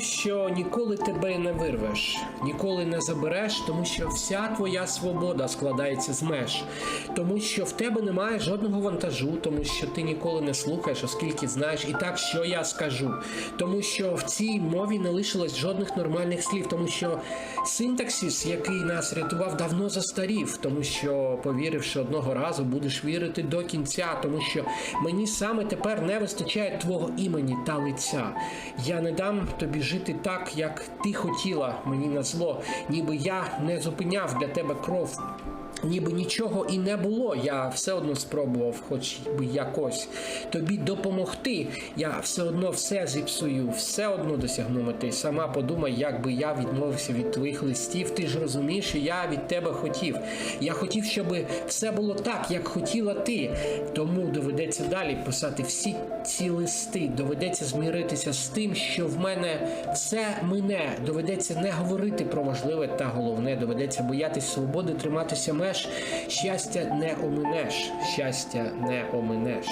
Що ніколи тебе не вирвеш, ніколи не забереш, тому що вся твоя свобода складається з меж, тому що в тебе немає жодного вантажу, тому що ти ніколи не слухаєш, оскільки знаєш і так, що я скажу. Тому що в цій мові не лишилось жодних нормальних слів, тому що синтаксис, який нас рятував, давно застарів, тому що повіривши одного разу, будеш вірити до кінця, тому що мені саме тепер не вистачає твого імені та лиця. Я не дам тобі жити так, як ти хотіла мені на зло, ніби я не зупиняв для тебе кров. Ніби нічого і не було, я все одно спробував, хоч би якось тобі допомогти. Я все одно все зіпсую, все одно досягну мети. Сама подумай, як би я відмовився від твоїх листів. Ти ж розумієш, що я від тебе хотів. Я хотів, щоб все було так, як хотіла ти. Тому доведеться далі писати всі ці листи. Доведеться зміритися з тим, що в мене все мине. Доведеться не говорити про важливе та головне. Доведеться боятись свободи, триматися меж. Щастя не оминеш, щастя не оминеш.